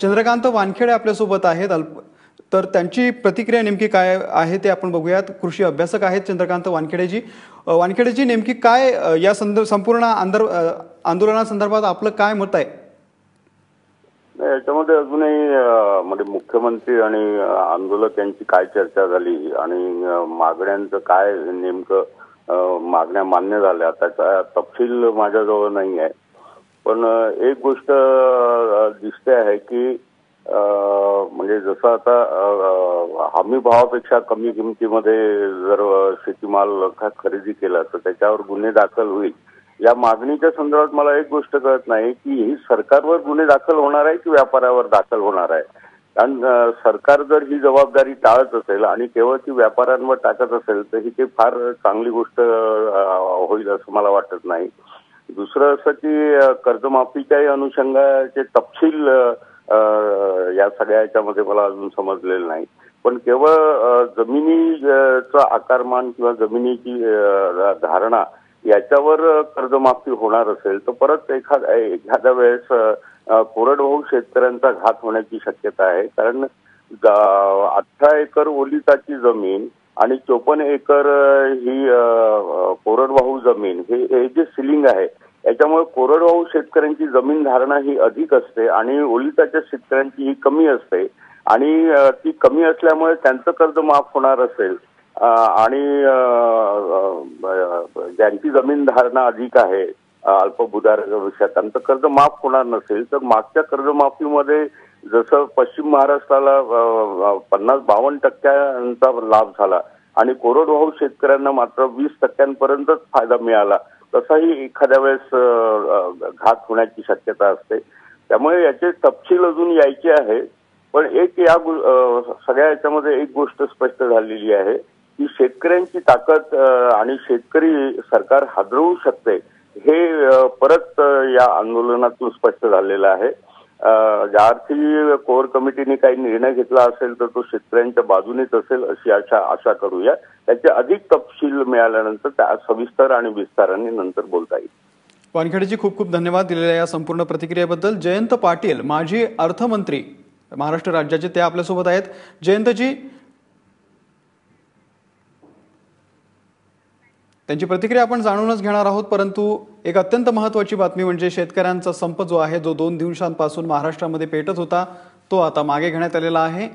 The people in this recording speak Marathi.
चंद्रकांत वानखेडे आपल्यासोबत आहेत. अल्प तर त्यांची प्रतिक्रिया नेमकी काय आहे ते आपण बघूयात. कृषी अभ्यासक आहेत चंद्रकांत वानखेडेजी. वानखेडेजी नेमकी काय या संद संपूर्ण आंदर आंदोलनासंदर्भात आपलं काय मत आहे? याच्यामध्ये अजूनही म्हणजे मुख्यमंत्री आणि आंदोलक यांची काय चर्चा झाली आणि मागण्यांचं काय नेमकं मागण्या मान्य झाल्या त्याचा तपशील माझ्याजवळ नाही आहे. पण एक गोष्ट दिसते आहे की म्हणजे जसं आता हमी भावापेक्षा कमी किमतीमध्ये जर शेतीमाल खरेदी केला तर त्याच्यावर गुन्हे दाखल होईल. या मागणीच्या संदर्भात मला एक गोष्ट कळत नाही की ही सरकारवर गुन्हे दाखल होणार आहे की व्यापाऱ्यावर दाखल होणार आहे? कारण सरकार जर ही जबाबदारी टाळत असेल आणि केवळ ती व्यापाऱ्यांवर टाकत असेल तर ही ते फार चांगली गोष्ट होईल असं मला वाटत नाही. दुसरं असं की कर्जमाफीच्याही अनुषंगाचे तपशील या सगळ्या याच्यामध्ये मला अजून समजलेलं नाही. पण केवळ जमिनीचं आकारमान किंवा जमिनीची धारणा याच्यावर कर्जमाफी होणार असेल तर परत एखाद एखाद्या वेळेस कोरडवाहू शेतकऱ्यांचा घात होण्याची शक्यता आहे. कारण अठरा एकर ओलिताची जमीन आणि चोपन्न एकर ही कोरडवाहू जमीन हे हे जे सिलिंग आहे याच्यामुळे कोरडवाहू शेतकऱ्यांची जमीन धारणा ही अधिक असते आणि ओलिताच्या शेतकऱ्यांची ही कमी असते. आणि ती कमी असल्यामुळे त्यांचं कर्ज माफ होणार असेल. आणि ज्यांची जमीन धारणा अधिक आहे अल्पभूधारक विषयात त्यांचं कर्ज माफ होणार नसेल. तर मागच्या कर्जमाफीमध्ये जसं पश्चिम महाराष्ट्राला पन्नास बावन्न टक्क्यांचा लाभ झाला आणि कोरडवाहू शेतकऱ्यांना मात्र वीस टक्क्यांपर्यंतच फायदा मिळाला. तसाही एखाद्या वेळेस घात होण्याची शक्यता असते. त्यामुळे याचे तपशील अजून यायचे आहे. पण एक या सगळ्या याच्यामध्ये एक गोष्ट स्पष्ट झालेली आहे की शेतकऱ्यांची ताकद आणि शेतकरी सरकार हादरवू शकते हे परत या आंदोलनातून स्पष्ट झालेलं आहे. अं, ज्या अर्थी कोर कमिटीने काही निर्णय घेतला असेल तर तो शेतकऱ्यांच्या बाजूनेच असेल अशी आशा आशा करूया. त्याचे अधिक तपशील मिळाल्यानंतर त्या सविस्तर आणि विस्ताराने नंतर बोलता येईल. वानखेडेजी खूप खूप धन्यवाद दिलेल्या या संपूर्ण प्रतिक्रियेबद्दल. जयंत पाटील माजी अर्थमंत्री महाराष्ट्र राज्याचे ते आपल्यासोबत आहेत. जयंतजी त्यांची प्रतिक्रिया आपण जाणूनच घेणार आहोत परंतु एक अत्यंत महत्त्वाची बातमी म्हणजे शेतकऱ्यांचा संप जो आहे जो दोन दिवसांपासून महाराष्ट्रामध्ये पेटत होता तो आता मागे घेण्यात आलेला आहे.